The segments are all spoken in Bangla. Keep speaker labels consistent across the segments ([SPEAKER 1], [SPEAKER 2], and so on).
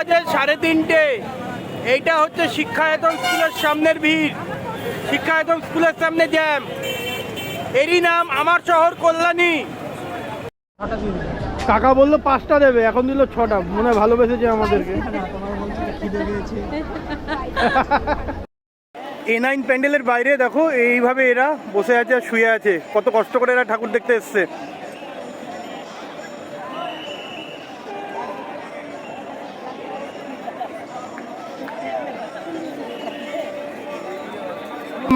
[SPEAKER 1] বাজে সাড়ে তিনটে। এইটা হচ্ছে শিক্ষায়তন স্কুলের সামনের ভিড়। শিক্ষায়তন স্কুলের সামনে জ্যাম। এরই নাম আমার শহর কল্যাণী। কাকা বলল পাঁচটা দেবে এখন দিল ছটা। মনে হয় ভালোবেসেছে আমাদেরকে। এ নাইন প্যান্ডেলের বাইরে দেখো এইভাবে এরা বসে আছে আর শুয়ে আছে। কত কষ্ট করে এরা ঠাকুর দেখতে এসছে।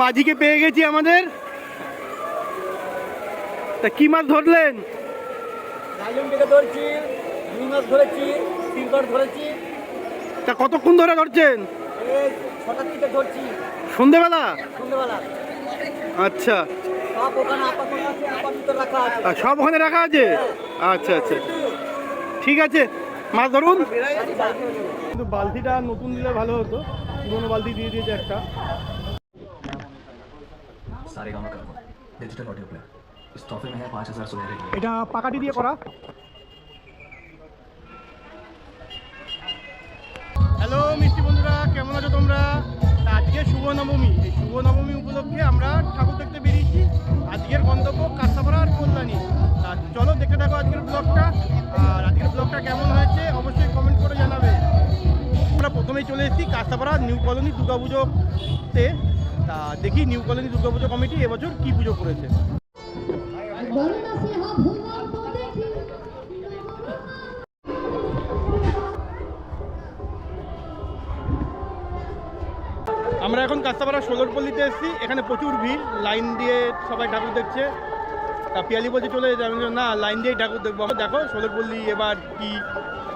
[SPEAKER 1] মাঝিকে পেয়ে গেছি আমাদের। তা কি মাছ ধরলেন?
[SPEAKER 2] ধরছি রুই মাছ ধরেছি সিলভার ধরেছি।
[SPEAKER 1] তা কতক্ষণ ধরে ধরছেন?
[SPEAKER 2] ছটার থেকে ধরছি।
[SPEAKER 1] সন্ধেবেলা? আচ্ছা।
[SPEAKER 2] সব ওখানে রাখা আছে।
[SPEAKER 1] সব ওখানে রাখা আছে? আচ্ছা আচ্ছা। ঠিক আছে মাছ ধরুন। কিন্তু বালতিটা নতুন দিলে ভালো হতো পুরোনো বালতি দিয়ে দিয়েছে একটা।
[SPEAKER 3] सारे गाँव का डिजिटल ऑडियो प्ले इस तोहफे में है पाँच हज़ार सुनहरे गिफ्ट।
[SPEAKER 1] এটা পাকাটি দিয়ে করা হ্যালো মিষ্টি বন্ধুরা কেমন আছো তোমরা তা আজকে শুভ নবমী এই শুভ নবমী উপলক্ষে আমরা ঠাকুর দেখতে বেরিয়েছি আজকের গন্তব্য কাঁসাপাড়া আর কল্যাণী তা চলো দেখতে থাকো আজকের ব্লগটা আর আজকের ব্লগটা কেমন হয়েছে অবশ্যই কমেন্ট করে জানাবে আমরা প্রথমেই চলে এসেছি কাঁসাপাড়া নিউ কলোনি দুর্গাপুজোতে দেখি নিউ কলোনি দুর্গাপুজো কমিটি এবছর কি পুজো করেছে। আমরা এখন কাস্তাপাড়া ষোলোরপল্লিতে এসেছি, এখানে প্রচুর ভিড়, লাইন দিয়ে সবাই ঠাকুর দেখছে। তা পিয়ালি বলছে চলে যেতে না, লাইন দিয়েই ঠাকুর দেখব। দেখো ষোলোরপল্লি এবার কি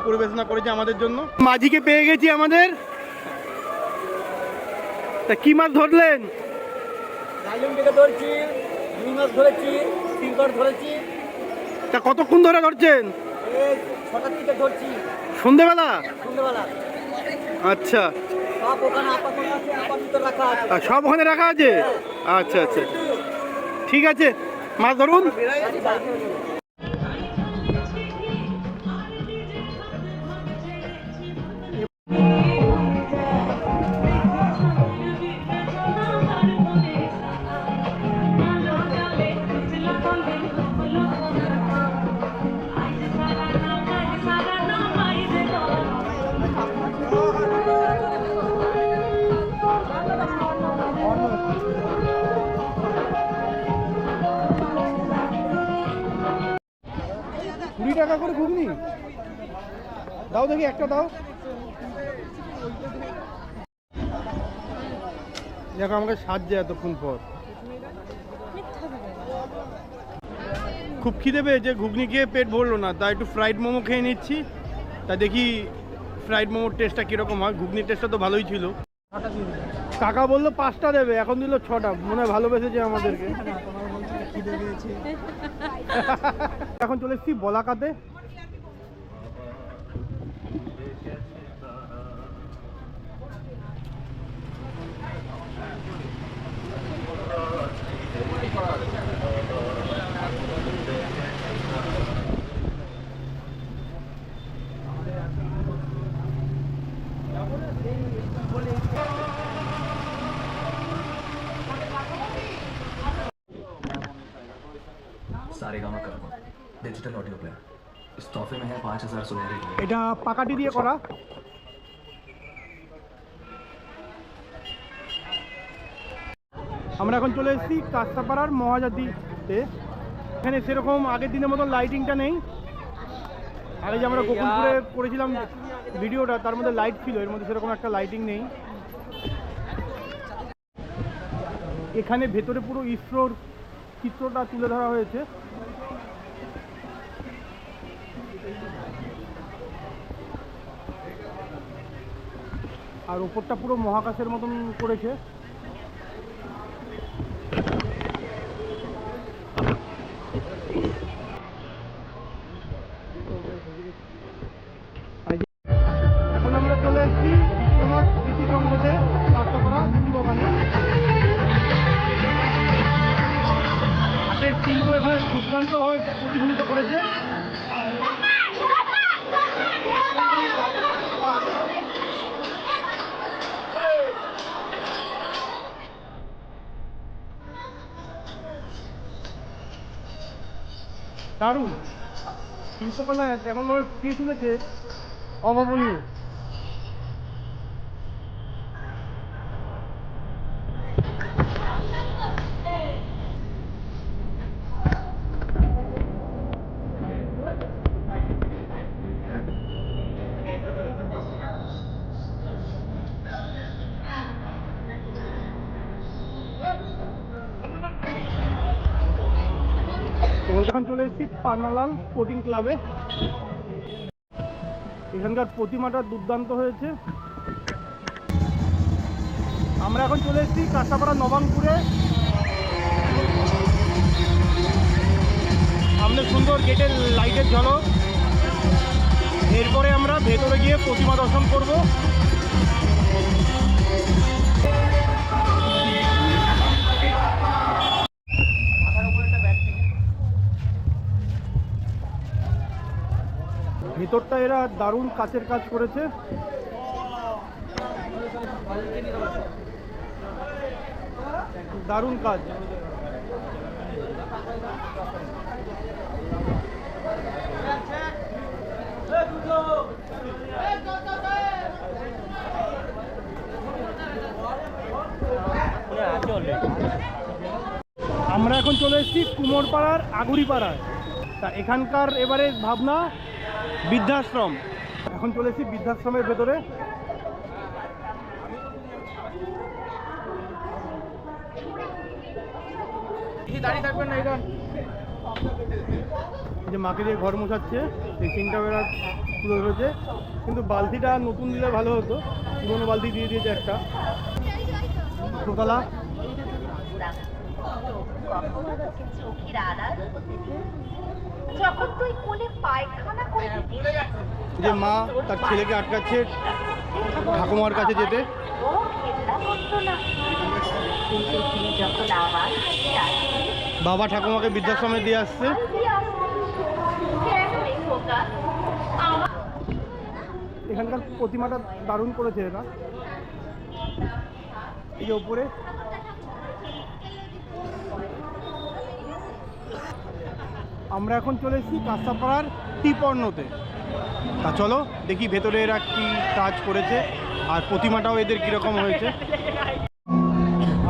[SPEAKER 1] পরিবেশনা করেছে আমাদের জন্য। মাঝিকে পেয়ে গেছি আমাদের। তা কি মাছ ধরলেন?
[SPEAKER 2] ধরছি মাছ ধরেছি
[SPEAKER 1] তা কতক্ষণ ধরে ধরছেন?
[SPEAKER 2] ছটার থেকে ধরছি।
[SPEAKER 1] সন্ধেবেলা? আচ্ছা।
[SPEAKER 2] সব ওখানে রাখা আছে।
[SPEAKER 1] সব ওখানে রাখা আছে? আচ্ছা আচ্ছা ঠিক আছে মাছ ধরুন। টাকা করে ঘুগনি? দাও দেখি একটা, দাও। দেখো, আমাকে সাজছে এতক্ষণ পর। খুব খিদে পেয়েছে, ঘুগনি খেয়ে পেট ভরলো না, তাই একটু ফ্রাইড মোমো খেয়ে নিচ্ছি। তা দেখি ফ্রাইড মোমোর টেস্টটা কীরকম হয়, ঘুগনির টেস্টটা তো ভালোই ছিল। কাকা বলল পাঁচটা দেবে, এখন দিল ছটা, মনে হয় ভালোবেসেছে আমাদেরকে। এখন চলে এসছি বলাকাতে।
[SPEAKER 3] सारे गाँव का डिजिटल ऑडियो प्ले इस तोहफे में है पाँच हज़ार सुनहरे गिफ्ट।
[SPEAKER 1] এটা পাকাটি দিয়ে করা আমরা এখন চলে এসেছি কাস্তাপাড়ার মহাজাতিতে এখানে সেরকম আগের দিনের মতন লাইটিংটা নেই আগে যে আমরা গোকুলপুরে করেছিলাম ভিডিওটা তার মধ্যে লাইট ছিল এর মধ্যে সেরকম একটা লাইটিং নেই এখানে ভেতরে পুরো ইসরোর চিত্রটা তুলে ধরা হয়েছে। আর ওপরটা পুরো মহাকাশের মতন করেছে। প্রতিফলিত হয়ে প্রতিফলিত করেছে। দারুণ। শিল্পকলা এমনভাবে ফুটিয়ে তুলেছে অভাবনীয়। চলে এসেছি পান্নালাল স্পোর্টিং ক্লাবে। এখানকার প্রতিমাটা দুর্দান্ত হয়েছে। আমরা এখন চলে এসেছি কাঁচাপাড়া নবাঙ্কুরে সামনে সুন্দর গেটের লাইটের ঝলক। এরপরে আমরা ভেতরে গিয়ে প্রতিমা দর্শন করব। ভেতরটা এরা দারুণ কাচের কাজ করেছে। দারুণ কাজ। আমরা এখন চলে এসেছি কুমোরপাড়ার আগুরিপাড়ায়। তা এখানকার এবারে ভাবনা বৃদ্ধাশ্রম। এখন চলে এসেছি বৃদ্ধাশ্রমের ভেতরে।
[SPEAKER 2] দাঁড়িয়ে থাকবেন না এটা
[SPEAKER 1] এই যে মাকে দিয়ে ঘর মোছাচ্ছে সেই সিনটা এরা তুলে ধরেছে। কিন্তু বালতিটা নতুন দিলে ভালো হতো পুরোনো বালতি দিয়ে দিয়েছে একটা। দোতলা।
[SPEAKER 4] চোখের আড়াল। যখন তুই কোলে পায়খানা করে দিতিস
[SPEAKER 1] যে মা তার ছেলেকে আটকাচ্ছে ঠাকুমার কাছে যেতে।
[SPEAKER 4] ও খেলা করতো না। কিন্তু তুই যখন আমার কাছে আসবি
[SPEAKER 1] বাবা ঠাকুমাকে বৃদ্ধাশ্রমে দিয়ে আসছে। এখানকার প্রতিমাটা দারুণ করেছে এরা এই যে ওপরে আমরা এখন চলে এসেছি কাঁচাপাড়ার টিপর্ণতে তা চলো দেখি ভেতরে এরা কি কাজ করেছে আর প্রতিমাটাও এদের কীরকম হয়েছে।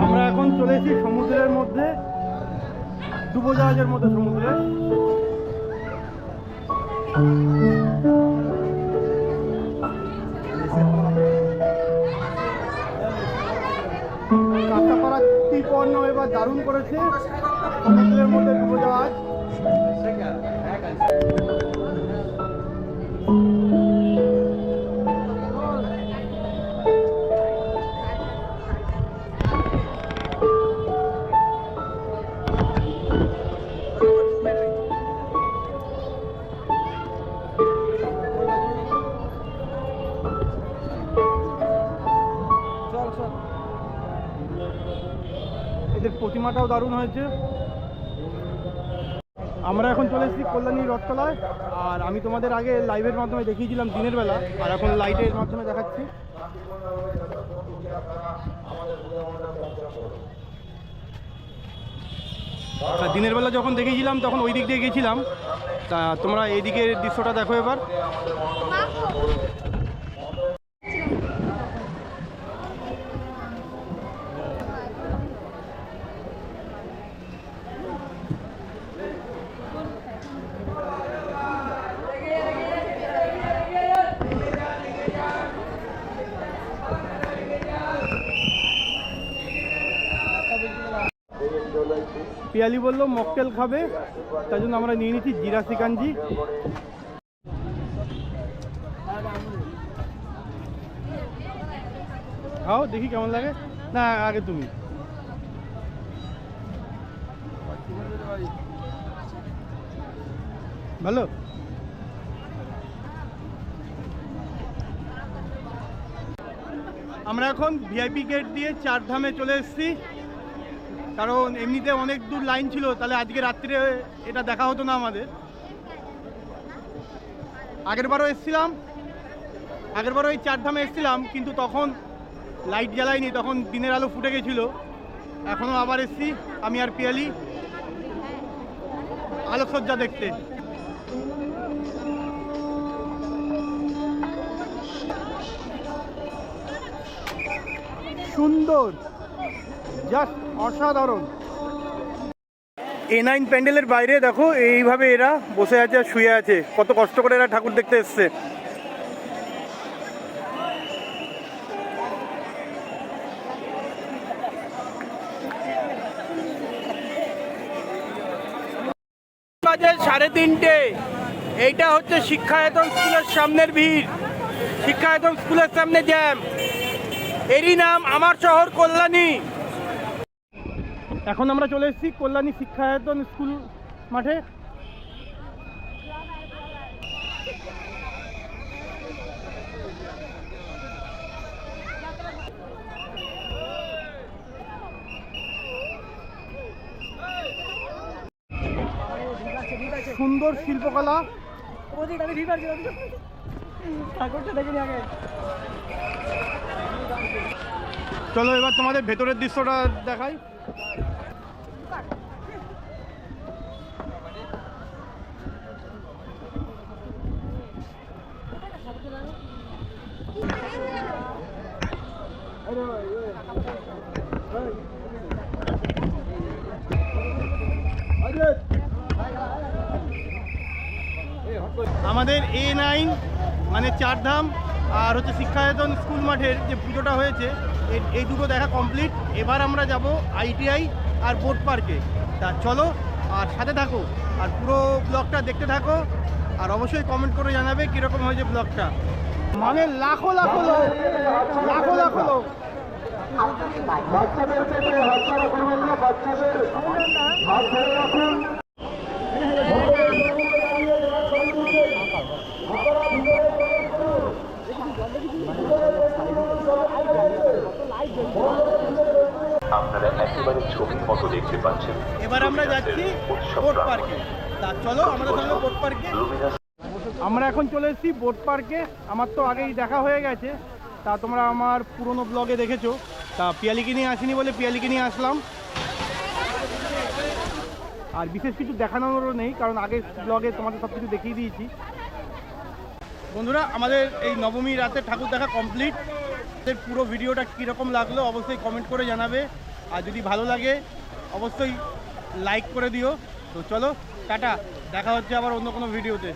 [SPEAKER 1] আমরা এখন চলে এসেছি সমুদ্রের মধ্যে, ডুবোজাহাজের মধ্যে সমুদ্রে। টিপর্ণ এবার দারুণ করেছে। সমুদ্রের মধ্যে ডুবোজাহাজ এদের প্রতিমাটাও দারুণ হয়েছে। আমরা এখন চলে এসেছি কল্যাণী রথতলায়। আর আমি তোমাদের আগে লাইভের মাধ্যমে দেখিয়েছিলাম দিনের বেলা। আর এখন লাইটের মাধ্যমে দেখাচ্ছি। তা দিনের বেলা যখন দেখেছিলাম তখন ওই দিক দিয়ে গেছিলাম তা তোমরা এইদিকের দৃশ্যটা দেখো এবার। পিয়ালি বলল, মকটেল খাবে, তার জন্য আমরা নিয়ে নিচ্ছি জিরা সিকাঞ্জি। খাও, দেখি কেমন লাগে। না, আগে তুমি। ভালো? আমরা এখন ভিআইপি গেট দিয়ে চার ধামে চলে এসেছি। কারণ এমনিতে অনেক দূর লাইন ছিল, তাহলে আজকে রাত্রে এটা দেখা হতো না আমাদের। আগেরবারও এসেছিলাম, আগেরবারও এই চারধামে এসেছিলাম, কিন্তু তখন লাইট জ্বালাইনি তখন দিনের আলো ফুটে গেছিল। এখনও আবার এসছি, আমি আর পিয়ালি। আলোকসজ্জা দেখতে। সুন্দর। জাস্ট অসাধারণ। এ নাইন প্যান্ডেলের বাইরে দেখো, এইভাবে এরা বসে আছে আর শুয়ে আছে। কত কষ্ট করে এরা ঠাকুর দেখতে এসছে। সাড়ে তিনটে। এইটা হচ্ছে শিক্ষায়তন স্কুলের সামনের ভিড়। শিক্ষায়তন স্কুলের সামনে জ্যাম এরই নাম আমার শহর কল্যাণী। এখন আমরা চলে এসেছি কল্যাণী শিক্ষায়তন স্কুল মাঠে। সুন্দর শিল্পকলা। চলো এবার তোমাদের ভেতরের দৃশ্যটা দেখাই। আমাদের এ নাইন মানে চারধাম আর হচ্ছে শিক্ষায়তন স্কুল মাঠের যে পুজোটা হয়েছে এই- এই দুটো দেখা কমপ্লিট এবার আমরা যাব আইটিআই আর বোট পার্কে তা চলো, আর সাথে থাকো, আর পুরো ব্লগটা দেখতে থাকো, আর অবশ্যই কমেন্ট করে জানাবে কীরকম হয়েছে ব্লগটা মানে লাখো লাখো লোক, লাখো লাখো লোক।
[SPEAKER 5] আপনারা
[SPEAKER 1] চলো, আমাদের সঙ্গে বোট পার্কে আমরা এখন চলে এসেছি বোট পার্কে আমার তো আগেই দেখা হয়ে গেছে। তা তোমরা আমার পুরনো ব্লগে দেখেছ। তা পিয়ালিকে নিয়ে আসিনি বলে পিয়ালিকে নিয়ে আসলাম। আর বিশেষ কিছু দেখানোরও নেই, কারণ আগের ব্লগে তোমাদের সব কিছু দেখিয়ে দিয়েছি। বন্ধুরা, আমাদের এই নবমী রাতে ঠাকুর দেখা কমপ্লিট পুরো ভিডিওটা কীরকম লাগল অবশ্যই কমেন্ট করে জানাবে। আর যদি ভালো লাগে, অবশ্যই লাইক করে দিও। তো চলো, টাটা। দেখা হচ্ছে আবার অন্য কোনো ভিডিওতে।